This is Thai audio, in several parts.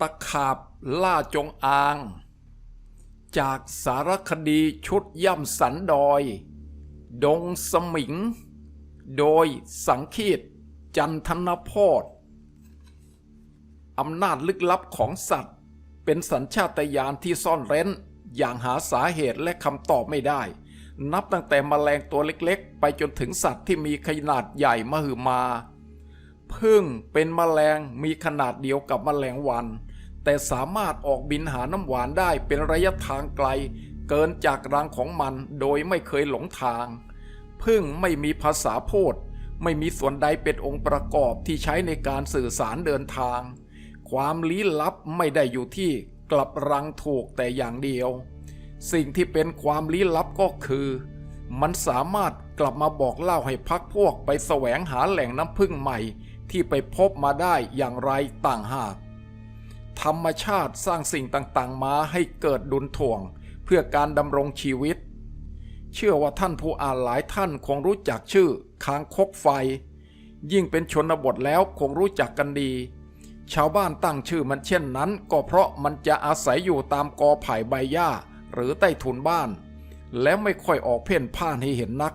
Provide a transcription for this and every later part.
ตะขาบล่าจงอาง จากสารคดีชุดย่ำสันดอย ดงสมิง โดยสังคีตจันทนโพธอำนาจลึกลับของสัตว์ เป็นสัญชาตญาณที่ซ่อนเร้น อย่างหาสาเหตุและคำตอบไม่ได้ นับตั้งแต่มแมลงตัวเล็กๆ ไปจนถึงสัตว์ที่มีขนาดใหญ่มหึมาพึ่งเป็นแมลงมีขนาดเดียวกับแมลงวัน แต่สามารถออกบินหาน้ำหวานได้เป็นระยะทางไกล เกินจากรังของมันโดยไม่เคยหลงทาง พึ่งไม่มีภาษาพูดไม่มีส่วนใดเป็นองค์ประกอบที่ใช้ในการสื่อสารเดินทาง ความลี้ลับไม่ได้อยู่ที่กลับรังถูกแต่อย่างเดียว สิ่งที่เป็นความลี้ลับก็คือ มันสามารถกลับมาบอกเล่าให้พักพวกไปแสวงหาแหล่งน้ำพึ่งใหม่ ที่ไปพบมาได้อย่างไรต่างหาก ธรรมชาติสร้างสิ่งต่างๆ มาให้เกิดดุลถ่วง เพื่อการดำรงชีวิต เชื่อว่าท่านผู้อ่านหลายท่านคงรู้จักชื่อคางคกไฟ ยิ่งเป็นชนบทแล้วคงรู้จักกันดี ชาวบ้านตั้งชื่อมันเช่นนั้น ก็เพราะมันจะอาศัยอยู่ตามกอไผ่ใบหญ้าหรือใต้ถุนบ้าน และไม่ค่อยออกเพ่นพ่านให้เห็นนัก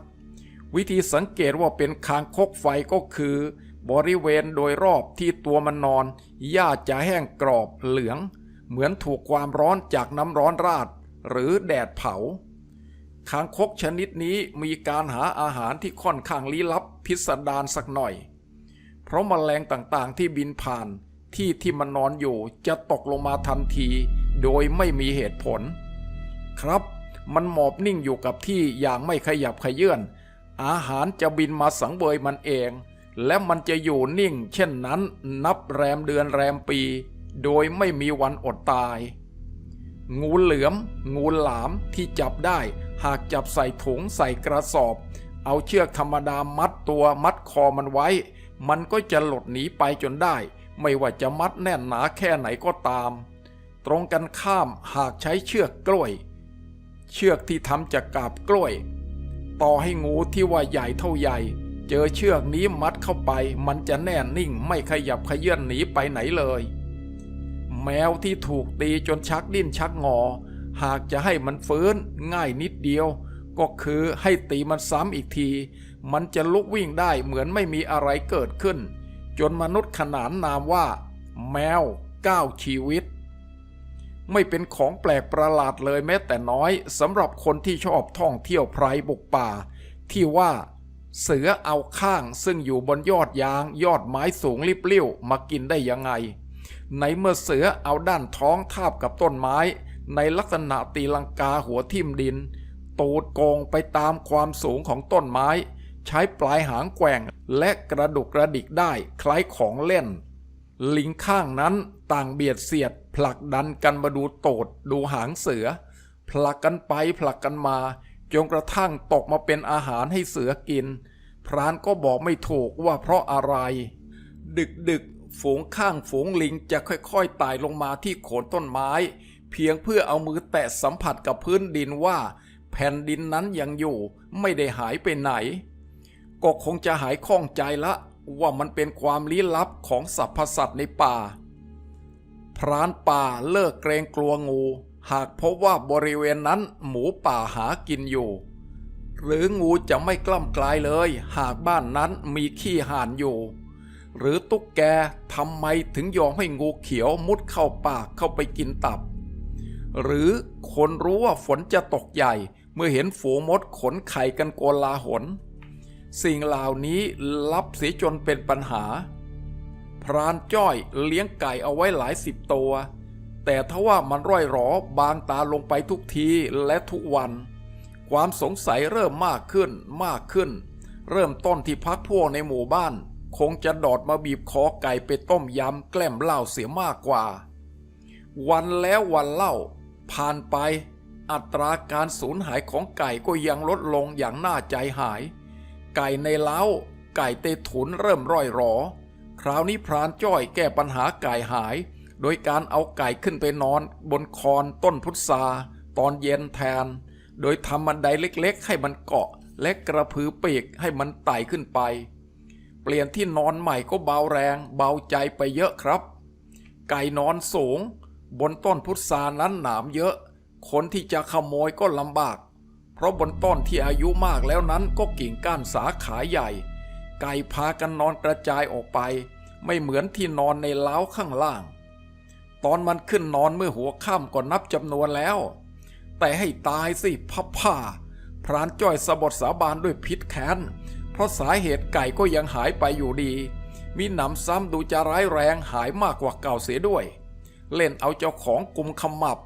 วิธีสังเกตว่าเป็นคางคกไฟก็คือ บริเวณโดยรอบที่ตัวมันนอนหญ้าจะแห้งกรอบเหลือง เหมือนถูกความร้อนจากน้ำร้อนราด หรือแดดเผาคางคกชนิดนี้มีการหาอาหารที่ค่อนข้างลี้ลับพิสดารสักหน่อย เพราะมแมลงต่างๆที่บินผ่านที่ที่มันนอนอยู่จะตกลงมาทันที โดยไม่มีเหตุผล ครับ มันหมอบนิ่งอยู่กับที่อย่างไม่ขยับขยื่นอาหารจะบินมาสังเวยมันเอง และมันจะอยู่นิ่ง เช่นนั้นนับแรมเดือนแรมปี โดยไม่มีวันอดตาย งูเหลือม งูหลามที่จับได้ หากจับใส่ถุงใส่กระสอบ เอาเชือกธรรมดามัดตัวมัดคอมันไว้ มันก็จะหลดหนีไปจนได้ ไม่ว่าจะมัดแน่นหนาแค่ไหนก็ตาม ตรงกันข้ามหากใช้เชือกกล้วย เชือกที่ทำจากกาบกล้วย ต่อให้งูที่ว่าใหญ่เท่าใหญ่ เจอเชือกนี้มัดเข้าไป มันจะแน่นิ่งไม่ขยับขยื่นหนีไปไหนเลย แมวที่ถูกตีจนชักดิ้นชักงอ หากจะให้มันฟื้นง่ายนิดเดียว ก็คือให้ตีมันซ้ำอีกที มันจะลุกวิ่งได้เหมือนไม่มีอะไรเกิดขึ้น จนมนุษย์ขนานนามว่า แมวก้าวชีวิต ไม่เป็นของแปลกประหลาดเลยแม้แต่น้อยสำหรับคนที่ชอบท่องเที่ยวไพรบุกป่า ที่ว่า เสือเอาข้างซึ่งอยู่บนยอดยางยอดไม้สูงริบเลี้ยวมากินได้ยังไง ในเมื่อเสือเอาด้านท้องทาบกับต้นไม้ ในลักษณะตีลังกาหัวทิ่มดิน ตูดโกงไปตามความสูงของต้นไม้ ใช้ปลายหางแกว่งและกระดุกกระดิกได้คล้ายของเล่น ลิงข้างนั้นต่างเบียดเสียดผลักดันกันมาดูโตดดูหางเสือ ผลักกันไปผลักกันมา จนกระทั่งตกมาเป็นอาหารให้เสือกิน พรานก็บอกไม่ถูกว่าเพราะอะไร ดึกดึกๆฝูงข้างฝูงลิงจะค่อยๆไต่ลงมาที่โคนต้นไม้ เพียงเพื่อเอามือแตะสัมผัสกับพื้นดินว่า แผ่นดินนั้นยังอยู่ไม่ได้หายไปไหน ก็คงจะหายข้องใจละว่ามันเป็นความลี้ลับของสรรพสัตว์ในป่า พรานป่าเลิกเกรงกลัวงู หากพบว่าบริเวณนั้นหมูป่าหากินอยู่ หรืองูจะไม่กล้ำกลายเลย หากบ้านนั้นมีขี้ห่านอยู่ หรือตุ๊กแกทำไมถึงยอมให้งูเขียวมุดเข้าปากเข้าไปกินตับ หรือคนรู้ว่าฝนจะตกใหญ่ เมื่อเห็นฝูงมดขนไข่กันโกลาหลสิ่งเหล่านี้ลับเสียจนเป็นปัญหา พรานจ้อยเลี้ยงไก่เอาไว้หลายสิบตัว แต่ทว่ามันร่อยหรอบางตาลงไปทุกทีและทุกวัน ความสงสัยเริ่มมากขึ้นมากขึ้น เริ่มต้นที่พักพวกในหมู่บ้าน คงจะดอดมาบีบคอไก่ไปต้มยำแกล้มเหล้าเสียมากกว่า วันแล้ววันเล่า ผ่านไปอัตราการสูญหายของไก่ก็ยังลดลงอย่างน่าใจหาย ไก่ในเล้า ไก่เตถุนเริ่มร่อยหรอ คราวนี้พรานจ้อยแก้ปัญหาไก่หาย โดยการเอาไก่ขึ้นไปนอน บนคอนต้นพุทราตอนเย็นแทน โดยทำบันไดเล็กๆ ให้มันเกาะ และกระพือปีกให้มันไต่ขึ้นไป เปลี่ยนที่นอนใหม่ก็เบาแรง เบาใจไปเยอะครับ ไก่นอนสูง บนต้นพุทรานั้นหนามเยอะ คนที่จะขโมยก็ลำบาก เพราะบนต้นที่อายุมากแล้วนั้นก็กิ่งก้านสาขาใหญ่ ไก่พากันนอนกระจายออกไป ไม่เหมือนที่นอนในเล้าข้างล่าง ตอนมันขึ้นนอนเมื่อหัวค่ำก็นับจำนวนแล้ว แต่ให้ตายสิพับผ้า พรานจ้อยสะบดสาบานด้วยพิษแค้น เพราะสาเหตุไก่ก็ยังหายไปอยู่ดี มีหนำซ้ำดูจะร้ายแรงหายมากกว่าเก่าเสียด้วย เล่นเอาเจ้าของกลุ่มขมับ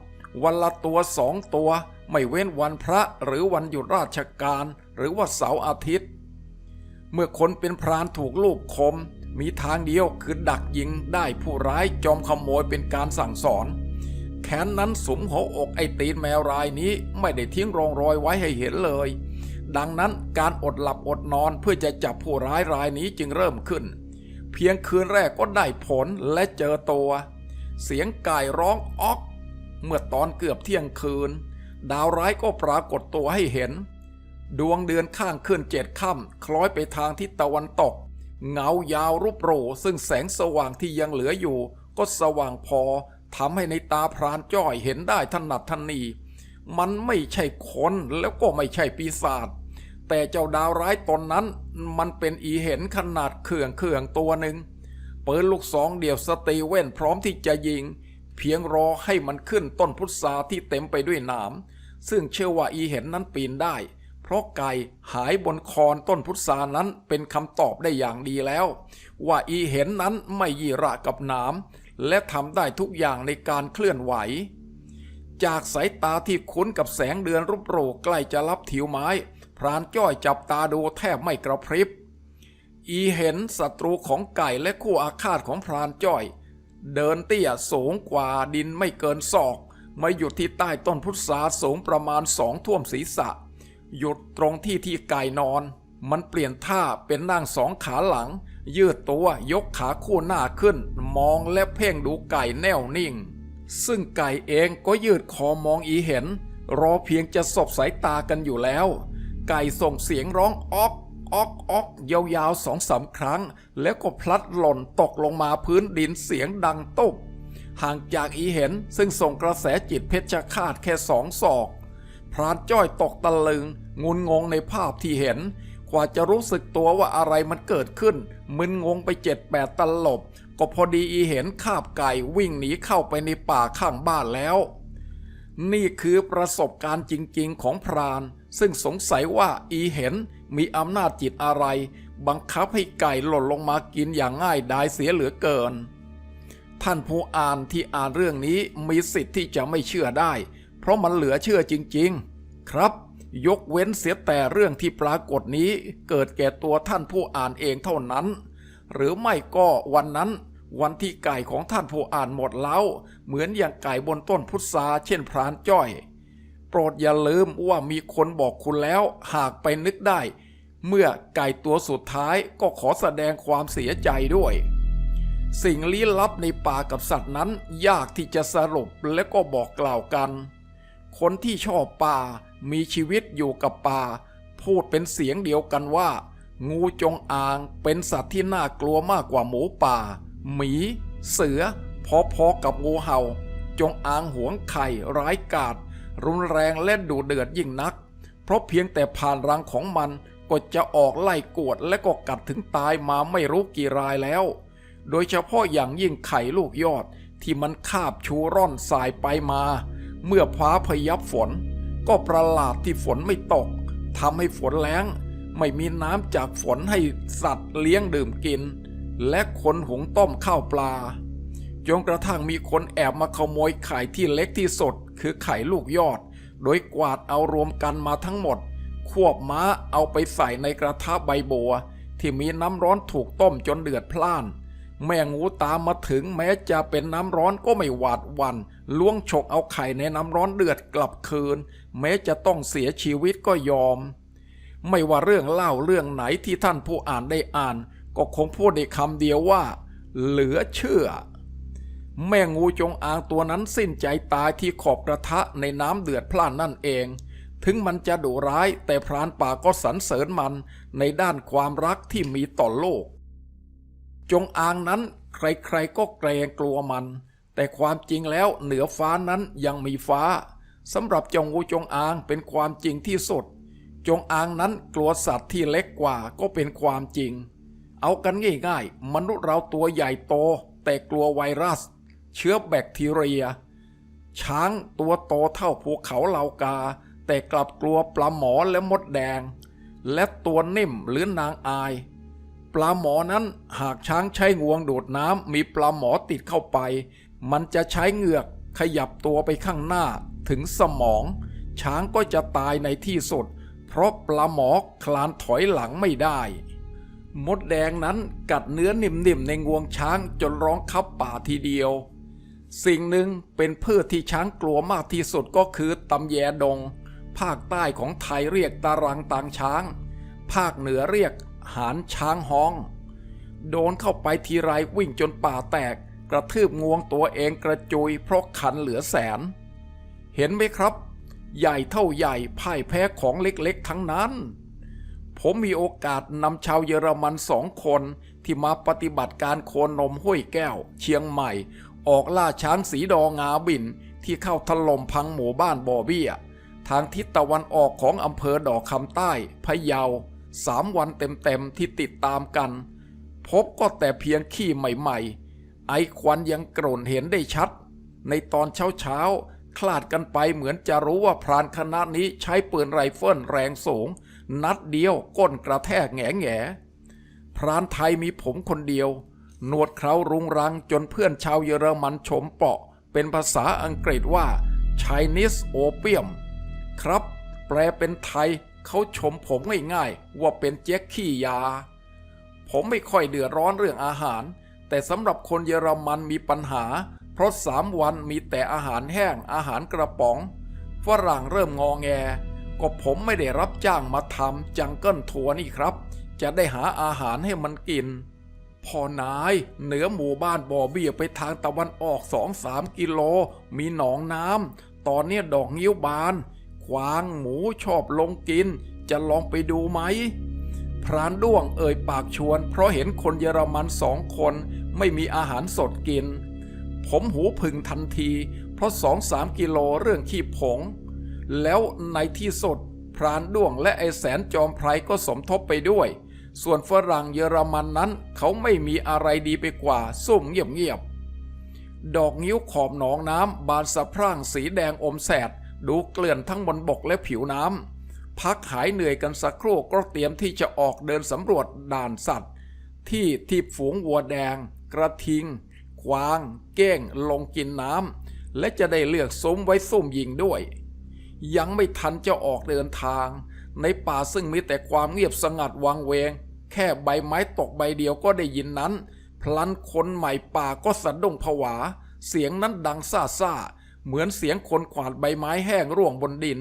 วันละตัวสองตัว ไม่เว้นวันพระหรือวันหยุดราชการ หรือว่าเสาร์อาทิตย์ เมื่อคนเป็นพรานถูกลูกคม มีทางเดียวคือดักยิงได้ผู้ร้ายจอมขโมยเป็นการสั่งสอน แขนนั้นสมหัวอกไอตีนแมวรายนี้ไม่ได้ทิ้งรองรอยไว้ให้เห็นเลย ดังนั้นการอดหลับอดนอนเพื่อจะจับผู้ร้ายรายนี้จึงเริ่มขึ้น เพียงคืนแรกก็ได้ผลและเจอตัว เสียงไก่ร้องออก เมื่อตอนเกือบเที่ยงคืน ดาวร้ายก็ปรากฏตัวให้เห็น ดวงเดือนข้างขึ้นเจ็ดค่ำคล้อยไปทางทิศตะวันตก เงายาวรูปโรซึ่งแสงสว่างที่ยังเหลืออยู่ ก็สว่างพอทำให้ในตาพรานจ้อยเห็นได้ถนัดทันนีมันไม่ใช่คนแล้วก็ไม่ใช่ปีศาจแต่เจ้าดาวร้ายตนนั้น มันเป็นอีเห็นขนาดเขื่องเขื่องตัวหนึ่งเปืนลูกสองเดี่ยวสตีเว่นพร้อมที่จะยิง เพียงรอให้มันขึ้นต้นพุทราที่เต็มไปด้วยหนามซึ่งเชื่อว่าอีเห็นนั้นปีนได้ เพราะไก่หายบนคอนต้นพุทรานั้นเป็นคำตอบได้อย่างดีแล้ว ว่าอีเห็นนั้นไม่ยีระกับหนามและทำได้ทุกอย่างในการเคลื่อนไหว จากสายตาที่คุ้นกับแสงเดือนรูปโรใกล้จะรับถิวไม้ พรานจ้อยจับตาดูแทบไม่กระพริบ อีเห็นศัตรูของไก่และคู่อาฆาตของพรานจ้อย เดินเตี้ยสูงกว่าดินไม่เกินศอก มาหยุดที่ใต้ต้นพุทราสูงประมาณสองท่วมศีรษะ หยุดตรงที่ที่ไก่นอน มันเปลี่ยนท่าเป็นนั่งสองขาหลัง ยืดตัวยกขาคู่หน้าขึ้น มองและเพ่งดูไก่แน่วนิ่ง ซึ่งไก่เองก็ยืดคอมองอีเห็น รอเพียงจะสบสายตากันอยู่แล้ว ไก่ส่งเสียงร้องออกออกออกยาวๆสองสามครั้ง แล้วก็พลัดหล่นตกลงมาพื้นดินเสียงดังตุบห่างจากอีเห็นซึ่งส่งกระแสจิตเพชฌฆาตแค่สองศอก พรานจ้อยตกตะลึง งุนงงในภาพที่เห็น กว่าจะรู้สึกตัวว่าอะไรมันเกิดขึ้น มึนงงไปเจ็ดแปดตลบ ก็พอดีอีเห็นคาบไก่วิ่งหนีเข้าไปในป่าข้างบ้านแล้ว นี่คือประสบการณ์จริง ๆ ของพราน ซึ่งสงสัยว่าอีเห็นมีอำนาจจิตอะไร บังคับให้ไก่หล่นลงมากินอย่างง่ายดายเสียเหลือเกิน ท่านผู้อ่านที่อ่านเรื่องนี้มีสิทธิ์ที่จะไม่เชื่อได้ ราะมันเหลือเชื่อจริง ๆ ครับ ยกเว้นเสียแต่เรื่องที่ปรากฏนี้เกิดแก่ตัวท่านผู้อ่านเองเท่านั้น หรือไม่ก็วันนั้นวันที่ไก่ของท่านผู้อ่านหมดแล้ว เหมือนอย่างไก่บนต้นพุทราเช่นพรานจ้อย โปรดอย่าลืมว่ามีคนบอกคุณแล้วหากไปนึกได้ เมื่อไก่ตัวสุดท้ายก็ขอแสดงความเสียใจด้วย สิ่งลี้ลับในป่ากับสัตว์นั้นยากที่จะสรุปและก็บอกกล่าวกัน คนที่ชอบป่ามีชีวิตอยู่กับป่า พูดเป็นเสียงเดียวกันว่า งูจงอางเป็นสัตว์ที่น่ากลัวมากกว่าหมูป่า หมี เสือ พอๆกับงูเห่า จงอางหวงไข่ร้ายกาจรุนแรงและดุเดือดยิ่งนัก เพราะเพียงแต่ผ่านรังของมันก็จะออกไล่กวดและก็กัดถึงตายมาไม่รู้กี่รายแล้ว โดยเฉพาะอย่างยิ่งไข่ลูกยอดที่มันคาบชูร่อนสายไปมา เมื่อฟ้าพยับฝน ก็ประหลาดที่ฝนไม่ตกทำให้ฝนแล้ง ไม่มีน้ำจากฝนให้สัตว์เลี้ยงดื่มกิน และคนหุงต้มข้าวปลา จนกระทั่งมีคนแอบมาขโมยไข่ที่เล็กที่สุด คือไข่ลูกยอด โดยกวาดเอารวมกันมาทั้งหมด ควบม้าเอาไปใส่ในกระทะใบบัว ที่มีน้ำร้อนถูกต้มจนเดือดพล่าน แม่งูตามมาถึงแม้จะเป็นน้ำร้อนก็ไม่หวาดหวันล้วงฉกเอาไข่ในน้ำร้อนเดือดกลับคืน แม้จะต้องเสียชีวิตก็ยอม ไม่ว่าเรื่องเล่าเรื่องไหนที่ท่านผู้อ่านได้อ่าน ก็คงพูดได้คำเดียวว่า เหลือเชื่อ แม่งูจงอางตัวนั้นสิ้นใจตายที่ขอบกระทะในน้ำเดือดพล่านนั่นเอง ถึงมันจะดุร้ายแต่พรานป่าก็สรรเสริญมันในด้านความรักที่มีต่อโลก จงอางนั้นใครๆก็เกรงกลัวมัน แต่ความจริงแล้วเหนือฟ้านั้นยังมีฟ้าสำหรับจ้างูจงอางเป็นความจริงที่สุด จงอางนั้นกลัวสัตว์ที่เล็กกว่าก็เป็นความจริง เอากันง่ายๆ มนุษย์เราตัวใหญ่โต แต่กลัวไวรัส เชื้อแบคทีเรีย ช้างตัวโตเท่าภูเขาเหลากา แต่กลับกลัวปลาหมอและมดแดง และตัวนิ่มหรือนางอาย ปลาหมอนั้นหากช้างใช้งวงโดดน้ำมีปลาหมอติดเข้าไป มันจะใช้เหงือกขยับตัวไปข้างหน้าถึงสมอง ช้างก็จะตายในที่สุด เพราะปลาหมอคลานถอยหลังไม่ได้ มดแดงนั้นกัดเนื้อนิ่มๆในงวงช้างจนร้องคับป่าทีเดียว สิ่งหนึ่งเป็นพืชที่ช้างกลัวมากที่สุดก็คือตำแยดง ภาคใต้ของไทยเรียกตารังตางช้าง ภาคเหนือเรียก หานช้างฮ้อง โดนเข้าไปทีไรวิ่งจนป่าแตกกระทืบงวงตัวเองกระจุยเพราะขันเหลือแสน เห็นไหมครับ ใหญ่เท่าใหญ่พ่ายแพ้ของเล็กๆทั้งนั้น ผมมีโอกาสนำชาวเยอรมันสองคนที่มาปฏิบัติการโคนนมห้วยแก้ว เชียงใหม่ ออกล่าช้างสีดองาบินที่เข้าถล่มพังหมู่บ้านบ่อเบี้ย ทางทิศตะวันออกของอำเภอดอกคำใต้พะเยา สามวันเต็มๆที่ติดตามกัน พบก็แต่เพียงขี้ใหม่ๆ ไอควันยังกร่นเห็นได้ชัด ในตอนเช้าๆ คลาดกันไปเหมือนจะรู้ว่าพรานคณะนี้ใช้ปืนไรเฟิลแรงสูง นัดเดียวก้นกระแทกแง่แง่พรานไทยมีผมคนเดียว หนวดเครารุงรังจนเพื่อนชาวเยอรมันชมเปาะ เป็นภาษาอังกฤษว่า Chinese Opium ครับ แปลเป็นไทย เขาชมผมง่ายๆ ว่าเป็นแจ็คขี้ยา ผมไม่ค่อยเดือดร้อนเรื่องอาหาร แต่สำหรับคนเยอรมันมีปัญหา เพราะสามวันมีแต่อาหารแห้งอาหารกระป๋อง ฝรั่งเริ่มงอแง ก็ผมไม่ได้รับจ้างมาทำจังเกิลทัวร์นี่ครับ จะได้หาอาหารให้มันกินพอนายเหนือหมู่บ้านบ่อเบี้ยไปทางตะวันออกสองสามกิโล มีหนองน้ำตอนนี้ดอกงิ้วบาน ควางหมูชอบลงกิน จะลองไปดูไหม พรานด้วงเอ่ยปากชวน เพราะเห็นคนเยอรมันสองคนไม่มีอาหารสดกิน ผมหูผึ่งทันที เพราะสองสามกิโลเรื่องขี้ผง แล้วในที่สุดพรานด้วงและไอแสนจอมไพรก็สมทบไปด้วย ส่วนฝรั่งเยอรมันนั้นเขาไม่มีอะไรดีไปกว่าซุ่มเงียบๆดอกงิ้วขอบหนองน้ำบานสะพรั่งสีแดงอมแสด ดูเกลื่อนทั้งบนบกและผิวน้ำพักหายเหนื่อยกันสักครู่ก็เตรียมที่จะออกเดินสำรวจด่านสัตว์ ที่ที่ฝูงวัวแดง กระทิงควาง เก้ง ลงกินน้ำและจะได้เลือกซุ้มไว้ซุ่มยิงด้วย ยังไม่ทันจะออกเดินทาง ในป่าซึ่งมีแต่ความเงียบสงัดวังเวง แค่ใบไม้ตกใบเดียวก็ได้ยินนั้น พลันคนใหม่ป่าก็สะดุ้งผวา เสียงนั้นดังซ่าซ่า เหมือนเสียงคนขวาดใบไม้แห้งร่วงบนดิน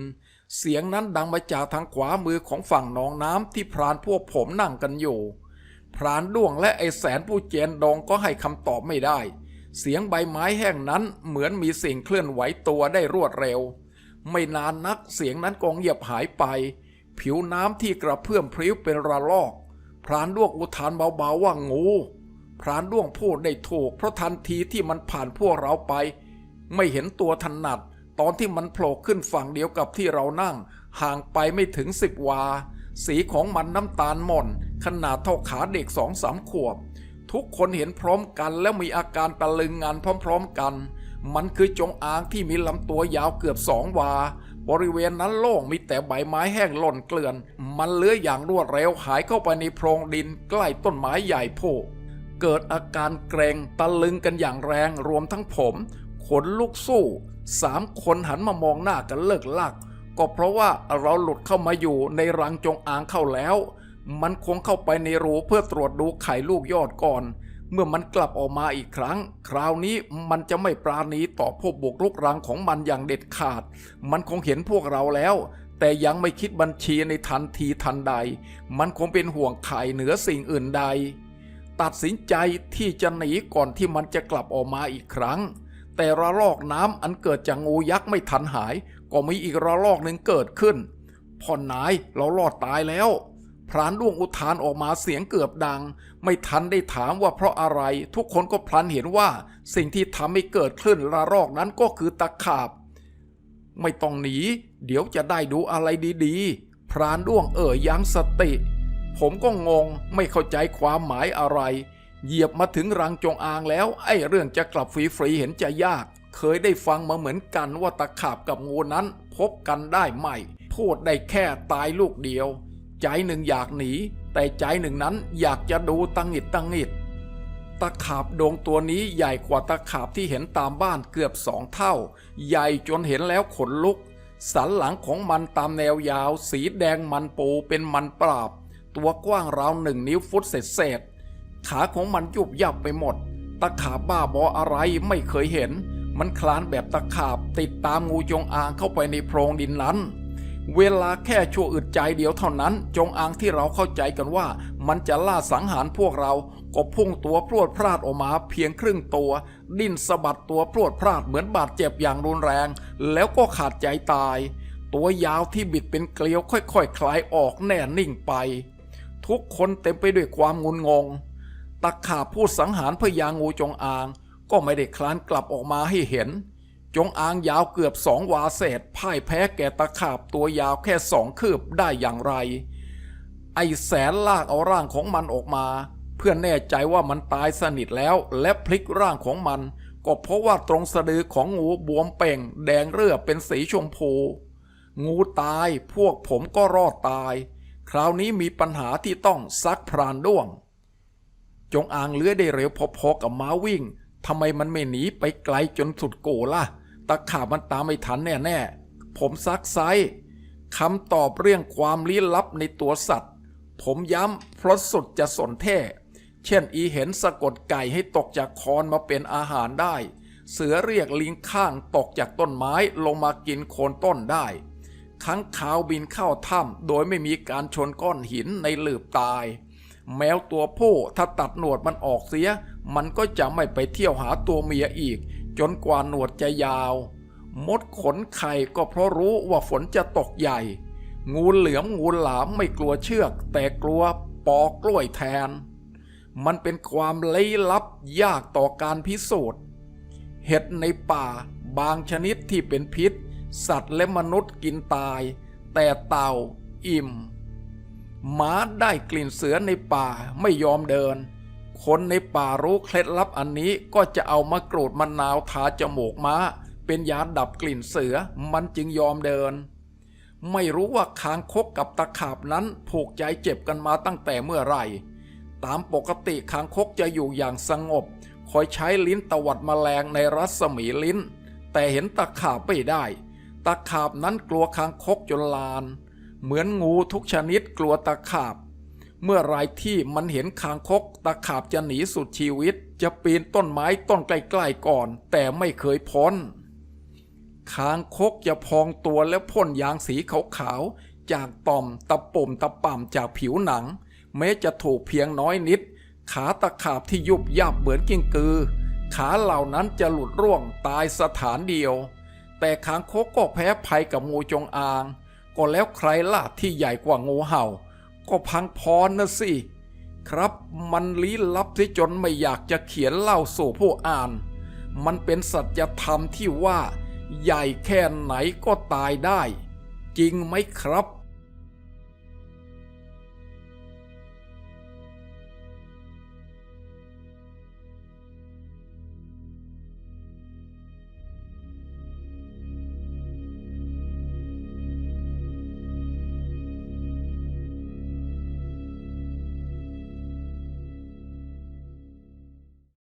เสียงนั้นดังมาจากทางขวามือของฝั่งหนองน้ำที่พรานพวกผมนั่งกันอยู่พรานด้วงและไอแสนผู้เจนดองก็ให้คำตอบไม่ได้ เสียงใบไม้แห้งนั้นเหมือนมีสิ่งเคลื่อนไหวตัวได้รวดเร็ว ไม่นานนักเสียงนั้นก็เงียบหายไป ผิวน้ำที่กระเพื่อมพริ้วเป็นระลอก พรานด้วงอุทานเบาๆว่างู พรานด้วงพูดได้ถูกเพราะทันทีที่มันผ่านพวกเราไป ไม่เห็นตัวถนัด ตอนที่มันโผล่ขึ้นฝั่งเดียวกับที่เรานั่ง ห่างไปไม่ถึงสิบวา สีของมันน้ำตาลหม่นขนาดเท่าขาเด็กสองสามขวบ ทุกคนเห็นพร้อมกันแล้วมีอาการตะลึงงานพร้อมๆกัน มันคือจงอางที่มีลำตัวยาวเกือบสองวา บริเวณนั้นโล่งมีแต่ใบไม้แห้งหล่นเกลื่อน มันเลื้อยอย่างรวดเร็วหายเข้าไปในโพรงดินใกล้ต้นไม้ใหญ่โพเกิดอาการเกรงตะลึงกันอย่างแรงรวมทั้งผม ขนลุกสู้สามคนหันมามองหน้ากันเลิกลัก ก็เพราะว่าเราหลุดเข้ามาอยู่ในรังจงอางเข้าแล้ว มันคงเข้าไปในรูเพื่อตรวจดูไข่ลูกยอดก่อน เมื่อมันกลับออกมาอีกครั้ง คราวนี้มันจะไม่ปราณีต่อพวกบุกรุกรังของมันอย่างเด็ดขาด มันคงเห็นพวกเราแล้ว แต่ยังไม่คิดบัญชีในทันทีทันใด มันคงเป็นห่วงไข่เหนือสิ่งอื่นใด ตัดสินใจที่จะหนีก่อนที่มันจะกลับออกมาอีกครั้ง แต่ระลอกน้ำอันเกิดจากงูยักษ์ไม่ทันหาย ก็มีอีกระลอกหนึ่งเกิดขึ้นพ่อนายเรารอดตายแล้ว พรานด้วงอุทานออกมาเสียงเกือบดัง ไม่ทันได้ถามว่าเพราะอะไร ทุกคนก็พลันเห็นว่าสิ่งที่ทำให้เกิดคลื่นระรอกนั้นก็คือตะขาบ ไม่ต้องหนี เดี๋ยวจะได้ดูอะไรดีๆ พรานด้วงเอ่ยยั้งสติ ผมก็งงไม่เข้าใจความหมายอะไร เหยียบมาถึงรังจงอางแล้ว ไอ้เรื่องจะกลับฟรีๆเห็นจะยาก เคยได้ฟังมาเหมือนกันว่าตะขาบกับงูนั้น พบกันได้ไหมพูดได้แค่ตายลูกเดียว ใจหนึ่งอยากหนี แต่ใจหนึ่งนั้นอยากจะดูตังหิดตังหิดตะขาบโดงตัวนี้ใหญ่กว่าตะขาบที่เห็นตามบ้านเกือบสองเท่า ใหญ่จนเห็นแล้วขนลุก สันหลังของมันตามแนวยาว สีแดงมันปูเป็นมันปราบ ตัวกว้างราวหนึ่งนิ้วฟุตเศษ ขาของมันยุบยับไปหมด ตะขาบบ้าบออะไรไม่เคยเห็น มันคลานแบบตะขาบติดตามงูจงอางเข้าไปในโพรงดินนั้น เวลาแค่ชั่วอึดใจเดียวเท่านั้น จงอางที่เราเข้าใจกันว่า มันจะล่าสังหารพวกเราก็พุ่งตัวพรวดพลาดออกมาเพียงครึ่งตัว ดิ้นสะบัดตัวพรวดพลาดเหมือนบาดเจ็บอย่างรุนแรง แล้วก็ขาดใจตาย ตัวยาวที่บิดเป็นเกลียวค่อยๆคคลายออกแน่นิ่งไป ทุกคนเต็มไปด้วยความงุนงง ตะขาบผู้สังหารพญางูจงอาง ก็ไม่ได้คลานกลับออกมาให้เห็น จงอางยาวเกือบสองวาเศษพ่ายแพ้แก่ตะขาบตัวยาวแค่สองคืบได้อย่างไร ไอแสนลากเอาร่างของมันออกมา เพื่อแน่ใจว่ามันตายสนิทแล้วและพลิกร่างของมัน ก็เพราะว่าตรงสะดือของงูบวมเป่ง แดงเรือเป็นสีชมพู งูตายพวกผมก็รอดตาย คราวนี้มีปัญหาที่ต้องซักพรานด้วง จงอางเลื้อยได้เร็วพอๆกับม้าวิ่งทำไมมันไม่หนีไปไกลจนสุดโกล่ะ ตะขาบมันตามไม่ทันแน่ๆ ผมซักไซคำตอบเรื่องความลี้ลับในตัวสัตว์ ผมย้ำเพราะสุดจะสนแท้เช่นอีเห็นสะกดไก่ให้ตกจากคอนมาเป็นอาหารได้ เสือเรียกลิงข้างตกจากต้นไม้ลงมากินโคนต้นได้ค้างคาวบินเข้าถ้ำโดยไม่มีการชนก้อนหินในหลืบตาย แมวตัวผู้ถ้าตัดหนวดมันออกเสีย มันก็จะไม่ไปเที่ยวหาตัวเมียอีก จนกว่าหนวดจะยาว มดขนไข่ก็เพราะรู้ว่าฝนจะตกใหญ่ งูเหลือมงูหลามไม่กลัวเชือก แต่กลัวปอกกล้วยแทน มันเป็นความลี้ลับยากต่อการพิสูจน์ เห็ดในป่าบางชนิดที่เป็นพิษ สัตว์และมนุษย์กินตาย แต่เต่าอิ่ม หมาได้กลิ่นเสือในป่าไม่ยอมเดิน คนในป่ารู้เคล็ดลับอันนี้ก็จะเอามะกรูดมะนาวทาจมูกม้า เป็นยาดับกลิ่นเสือมันจึงยอมเดิน ไม่รู้ว่าคางคกกับตะขาบนั้นผูกใจเจ็บกันมาตั้งแต่เมื่อไหร่ ตามปกติคางคกจะอยู่อย่างสงบ คอยใช้ลิ้นตวัดแมลงในรัศมีลิ้น แต่เห็นตะขาบไม่ได้ ตะขาบนั้นกลัวคางคกจนลาน เหมือนงูทุกชนิดกลัวตะขาบ เมื่อไรที่มันเห็นคางคกตะขาบจะหนีสุดชีวิต จะปีนต้นไม้ต้นใกล้ๆก่อน แต่ไม่เคยพ้น คางคกจะพองตัวและพ่นยางสีขาวๆจากต่อมตะปุ่มตะป่ำจากผิวหนัง แม้จะถูกเพียงน้อยนิด ขาตะขาบที่ยุบยับเหมือนกิ้งกือ ขาเหล่านั้นจะหลุดร่วงตายสถานเดียว แต่คางคกก็แพ้ภัยกับงูจงอาง ก็แล้วใครล่ะที่ใหญ่กว่างูเห่า ก็พังพรนะสิ ครับมันลี้ลับที่จนไม่อยากจะเขียนเล่าสู่ผู้อ่าน มันเป็นสัจธรรมที่ว่า ใหญ่แค่ไหนก็ตายได้ จริงไหมครับ